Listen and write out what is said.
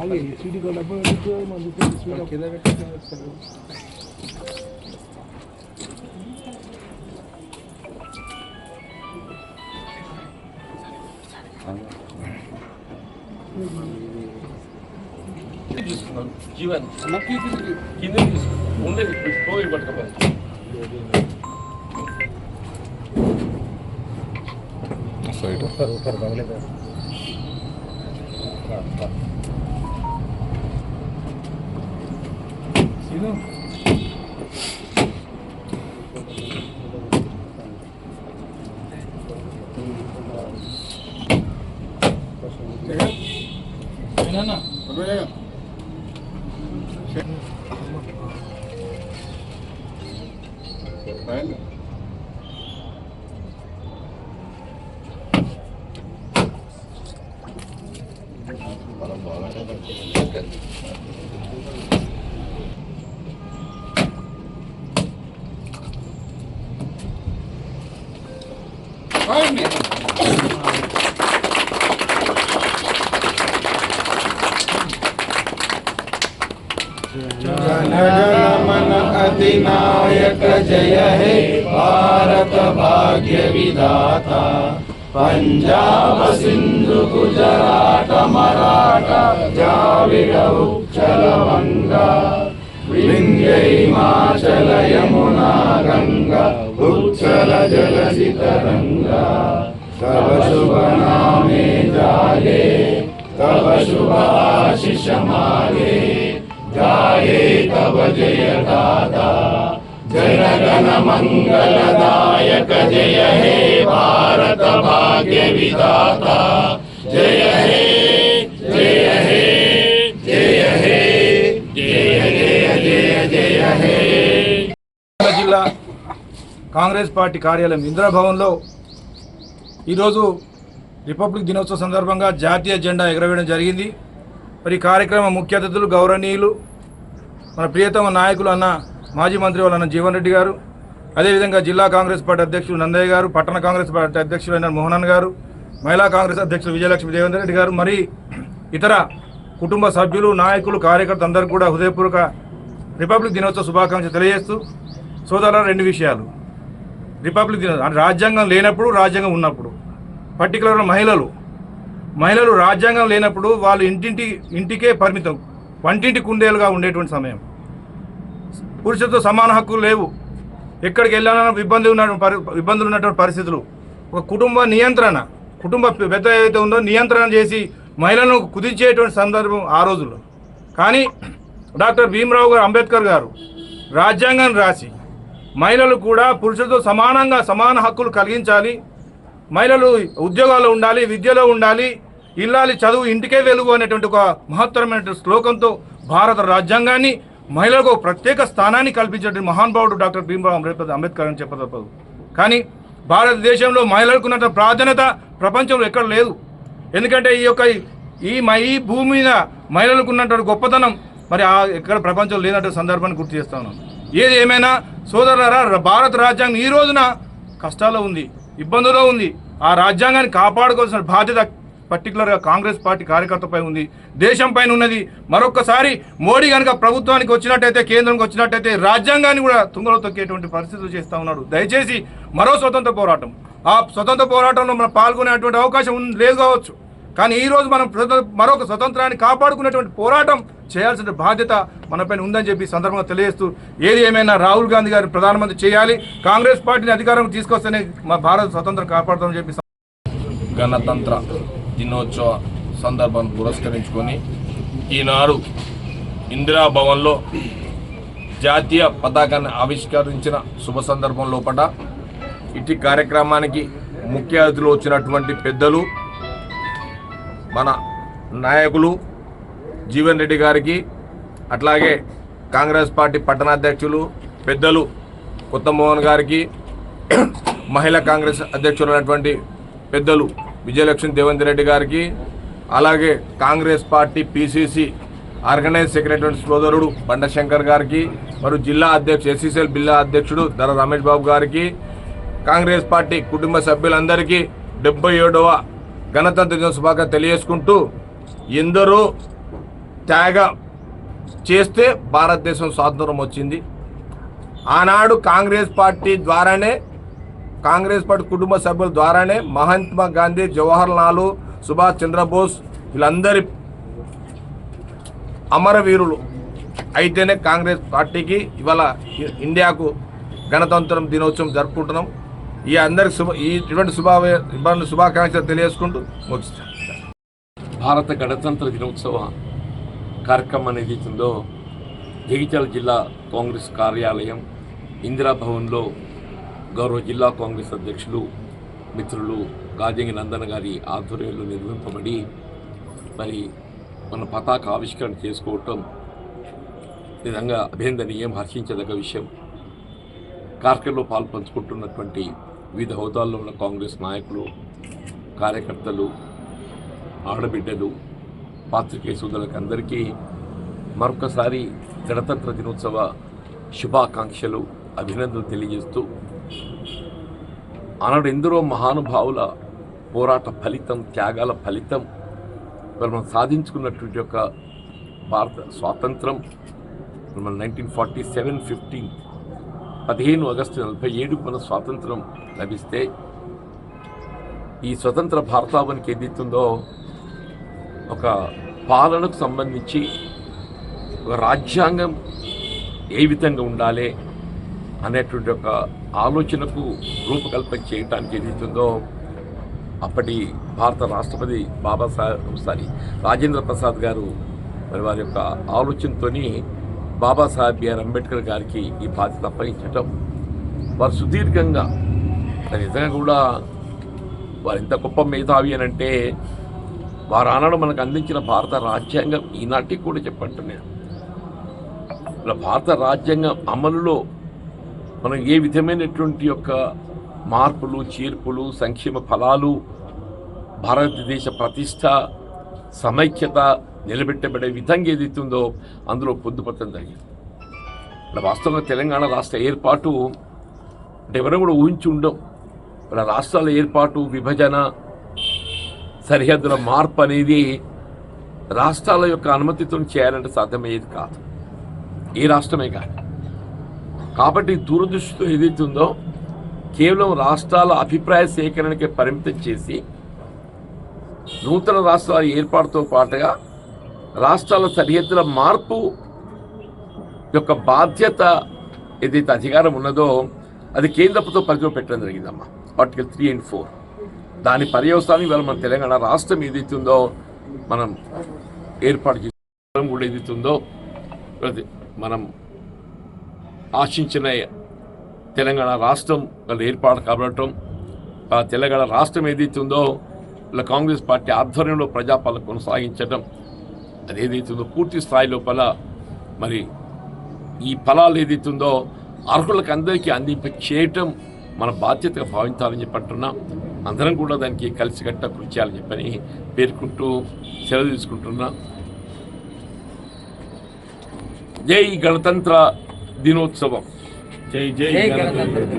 ఆగి సీడీ డబ్బా పెట్టుకో మంది కింద పెట్టి వస్తారు తీసుకున్నాం జీవన్ కింద తీసుకున్నాం ఉండేది పోయి పట్టుకపోయి साइड। ऊपर ऊपर बंगले पे सीधा जनगणमन अधिनायक जय हे भारत भाग्य विधाता पंजाब सिंधु गुजरात मराठा द्राविड उच्चल विंध्यमाचल यमुना गंगा उच्छल जलसित गंगा तव शुभ नामे जाये, तव शुभ आशिष मारे जाये तव जय दादा जय गण मंगलदायक जय हे भारत भाग्य विदाता जय हे జిల్లా కాంగ్రెస్ పార్టీ కార్యాలయం ఇందిరాభవన్లో ఈరోజు రిపబ్లిక్ దినోత్సవ సందర్భంగా జాతీయ జెండా ఎగరవేయడం జరిగింది. మరి కార్యక్రమ కార్యక్రమం ముఖ్య అతిథులు గౌరవనీయులు మన ప్రియతమ నాయకులు అన్న మాజీ మంత్రి వాళ్ళ అన్న జీవన్ రెడ్డి గారు అదేవిధంగా జిల్లా కాంగ్రెస్ పార్టీ అధ్యక్షులు నందయ్య గారు పట్టణ కాంగ్రెస్ పార్టీ అధ్యక్షులు అయిన మోహనన్ గారు మహిళా కాంగ్రెస్ అధ్యక్షులు విజయలక్ష్మి దేవేంద్ర రెడ్డి గారు మరి ఇతర కుటుంబ సభ్యులు నాయకులు కార్యకర్తలు అందరూ కూడా హృదయపూర్వక రిపబ్లిక్ దినోత్సవ శుభాకాంక్షలు తెలియజేస్తూ సోదరుల రెండు విషయాలు. రిపబ్లిక్ దినోత్సవం అంటే రాజ్యాంగం లేనప్పుడు రాజ్యాంగం ఉన్నప్పుడు పర్టికులర్గా మహిళలు. మహిళలు రాజ్యాంగం లేనప్పుడు వాళ్ళు ఇంటింటి ఇంటికే పరిమితం వంటింటి కుందేలుగా ఉండేటువంటి సమయం. పురుషులతో సమాన హక్కులు లేవు. ఎక్కడికి వెళ్ళాలన్నా ఇబ్బంది ఉన్న ఇబ్బందులు ఉన్నటువంటి పరిస్థితులు. ఒక కుటుంబ నియంత్రణ కుటుంబ పెద్ద ఏదైతే ఉందో నియంత్రణ చేసి మహిళలను కుదించేటువంటి సందర్భం ఆ రోజుల్లో. కానీ డాక్టర్ భీమరావు గారు అంబేద్కర్ గారు రాజ్యాంగాన్ని రాసి మహిళలు కూడా పురుషులతో సమానంగా సమాన హక్కులు కలిగించాలి మహిళలు ఉద్యోగాల్లో ఉండాలి విద్యలో ఉండాలి ఇల్లాలి చదువు ఇంటికే వెలుగు అనేటువంటి ఒక మహత్తరమైన శ్లోకంతో భారత రాజ్యాంగాన్ని మహిళలకు ప్రత్యేక స్థానాన్ని కల్పించేటువంటి మహానుభావుడు డాక్టర్ భీమరావు అంబేద్కర్ అంబేద్కర్ అని చెప్పదప్పదు. కానీ భారతదేశంలో మహిళలకు ఉన్న ప్రాధాన్యత ప్రపంచంలో ఎక్కడ లేదు. ఎందుకంటే ఈ యొక్క ఈ మ- ఈ భూమి మీద మహిళలకు ఉన్నటువంటి గొప్పతనం మరి ఆ ఎక్కడ ప్రపంచంలో లేనటువంటి సందర్భాన్ని గుర్తు చేస్తాను ఏది ఏమైనా సోదరులారా భారత రాజ్యాంగం ఈ రోజున కష్టాల్లో ఉంది ఇబ్బందుల్లో ఉంది. ఆ రాజ్యాంగాన్ని కాపాడుకోవాల్సిన బాధ్యత పర్టికులర్గా కాంగ్రెస్ పార్టీ కార్యకర్తపై ఉంది. దేశం పైన ఉన్నది. మరొక్కసారి మోడీ కనుక ప్రభుత్వానికి వచ్చినట్టయితే కేంద్రంకి వచ్చినట్టయితే రాజ్యాంగాన్ని కూడా తుంగలో తొక్కేటువంటి పరిస్థితులు చేస్తూ ఉన్నాడు. దయచేసి మరో స్వతంత్ర పోరాటం. ఆ స్వతంత్ర పోరాటంలో మనం పాల్గొనేటువంటి అవకాశం ఉంది- లేదు కావచ్చు. కానీ ఈరోజు మనం మరొక స్వతంత్రాన్ని కాపాడుకునేటువంటి పోరాటం చేయాల్సిన బాధ్యత మనపైన ఉందని చెప్పి సందర్భంగా తెలియజేస్తూ ఏది ఏమైనా రాహుల్ గాంధీ గారిని ప్రధానమంత్రి చేయాలి కాంగ్రెస్ పార్టీని అధికారం తీసుకొస్తేనే మా భారత స్వతంత్రం కాపాడుతామని చెప్పి గణతంత్ర దినోత్సవ సందర్భాన్ని పురస్కరించుకొని ఈనాడు ఇందిరా భవన్లో జాతీయ పతాకాన్ని ఆవిష్కరించిన శుభ సందర్భం లోపల ఇటు కార్యక్రమానికి ముఖ్య అతిథులు వచ్చినటువంటి పెద్దలు మన నాయకులు జీవన్ రెడ్డి గారికి అట్లాగే కాంగ్రెస్ పార్టీ పట్టణాధ్యక్షులు పెద్దలు కొత్త మోహన్ గారికి మహిళా కాంగ్రెస్ అధ్యక్షులైనటువంటి పెద్దలు విజయలక్ష్మి దేవేందర్ రెడ్డి గారికి అలాగే Congress party PCC organise secretary సోదరుడు బండశంకర్ గారికి మరియు జిల్లా అధ్యక్షుడు ఎస్సీసీఎల్ జిల్లా అధ్యక్షుడు ధర రమేష్ బాబు గారికి కాంగ్రెస్ పార్టీ కుటుంబ సభ్యులందరికీ డెబ్బై ఏడవ గణతంత్ర దిన శుభాకాంక్షలు తెలియజేసుకుంటూ ఎందరో త్యాగ చేస్తే భారతదేశం స్వాతంత్రం వచ్చింది. ఆనాడు కాంగ్రెస్ పార్టీ ద్వారానే కాంగ్రెస్ పార్టీ కుటుంబ సభ్యుల ద్వారానే మహాత్మా గాంధీ జవహర్ లాల్ సుభాష్ చంద్రబోస్ వీళ్ళందరి అమరవీరులు అయితేనే కాంగ్రెస్ పార్టీకి ఇవాళ ఇండియాకు గణతంత్రం దినోత్సవం జరుపుకుంటున్నాం. ఈ అందరికి శుభ ఈ ఇటువంటి శుభా ఇబ్బందులు శుభాకాంక్షలు తెలియజేసుకుంటూ ముగిస్తాం. భారత గణతంత్ర దినోత్సవ కార్యక్రమం అనేది ఇచ్చిందో జగిత్యాల జిల్లా కాంగ్రెస్ కార్యాలయం ఇందిరా భవన్లో గౌరవ జిల్లా కాంగ్రెస్ అధ్యక్షులు మిత్రులు గాజంగి నందన్ గారి ఆధ్వర్యంలో నిర్మింపబడి మరి మన పతాక ఆవిష్కరణ చేసుకోవటం నిజంగా అభినందనీయం హర్షించదగ్గ విషయం. కార్యక్రమంలో పాల్పంచుకుంటున్నటువంటి వివిధ హోదాల్లో ఉన్న కాంగ్రెస్ నాయకులు కార్యకర్తలు ఆడబిడ్డలు పాత్రికేయ సోదరులకు అందరికీ మరొకసారి గణతంత్ర దినోత్సవ శుభాకాంక్షలు అభినందనలు తెలియజేస్తూ ఆనాడు ఎందరో మహానుభావుల పోరాట ఫలితం త్యాగాల ఫలితం మనం సాధించుకున్నటువంటి యొక్క భారత స్వాతంత్రం మనం నైన్టీన్ ఫార్టీ సెవెన్ ఫిఫ్టీన్ పదిహేను ఆగస్టు నలభై ఏడుకు మన స్వాతంత్రం లభిస్తే ఈ స్వతంత్ర భారతావనికి ఏదైతుందో ఒక పాలనకు సంబంధించి ఒక రాజ్యాంగం ఏ విధంగా ఉండాలి అనేటువంటి ఒక ఆలోచనకు రూపకల్పన చేయటానికి ఏదైతుందో అప్పటి భారత రాష్ట్రపతి బాబాసాహెబ్ సారీ రాజేంద్ర ప్రసాద్ గారు మరి వారి యొక్క ఆలోచనతోని బాబాసాహెబ్ బిఆర్ అంబేద్కర్ గారికి ఈ బాధ్యత అప్పగించటం వారు సుదీర్ఘంగా నిజంగా కూడా వారు ఎంత గొప్ప మేధావి అని అంటే వారు ఆనాడు మనకు అందించిన భారత రాజ్యాంగం ఈనాటికి కూడా చెప్పండి ఇలా భారత రాజ్యాంగం అమలులో మనం ఏ విధమైనటువంటి యొక్క మార్పులు చేర్పులు సంక్షేమ ఫలాలు భారతదేశ ప్రతిష్ట సమైక్యత నిలబెట్టబడే విధంగా ఏదైతుందో అందులో పొందుపరచడం జరిగింది. ఇలా వాస్తవంగా తెలంగాణ రాష్ట్ర ఏర్పాటు అంటే ఎవరైనా కూడా ఊహించి ఉండం ఇలా రాష్ట్రాల ఏర్పాటు విభజన సరిహద్దుల మార్పు అనేది రాష్ట్రాల యొక్క అనుమతితో చేయాలంటే సాధ్యమయ్యేది కాదు. ఏ రాష్ట్రమే కాదు. కాబట్టి దూరదృష్టితో ఏదైతుందో కేవలం రాష్ట్రాల అభిప్రాయ సేకరణకే పరిమితం చేసి నూతన రాష్ట్రాల ఏర్పాటుతో పాటుగా రాష్ట్రాల సరిహద్దుల మార్పు యొక్క బాధ్యత ఏదైతే అధికారం ఉన్నదో అది కేంద్ర ప్రభుత్వం పరిధిలో పెట్టడం జరిగిందమ్మా. ఆర్టికల్ త్రీ అండ్ ఫోర్ దాని పర్యవసానం ఇవాళ మన తెలంగాణ రాష్ట్రం ఏదైతే ఉందో మనం ఏర్పాటు చేసుకోవడం కూడా ఏదైతే ఉందో అది మనం ఆశించిన తెలంగాణ రాష్ట్రం వాళ్ళు ఏర్పాటు కాబడటం తెలంగాణ రాష్ట్రం ఏదైతే ఉందో ఇలా కాంగ్రెస్ పార్టీ ఆధ్వర్యంలో ప్రజాపాలన కొనసాగించడం అది ఏదైతే ఉందో పూర్తి స్థాయి లోపల మరి ఈ ఫలాలు ఏదైతే ఉందో అర్హులకు అందరికీ అందింప చేయటం మన బాధ్యతగా భావించాలని చెప్పి అంటున్నాం. అందరం కూడా దానికి కలిసికట్ట కృషి చేయాలని చెప్పని పేర్కొంటూ సెలవు తీసుకుంటున్నాం. జై గణతంత్ర దినోత్సవం. జై జై గణతంత్ర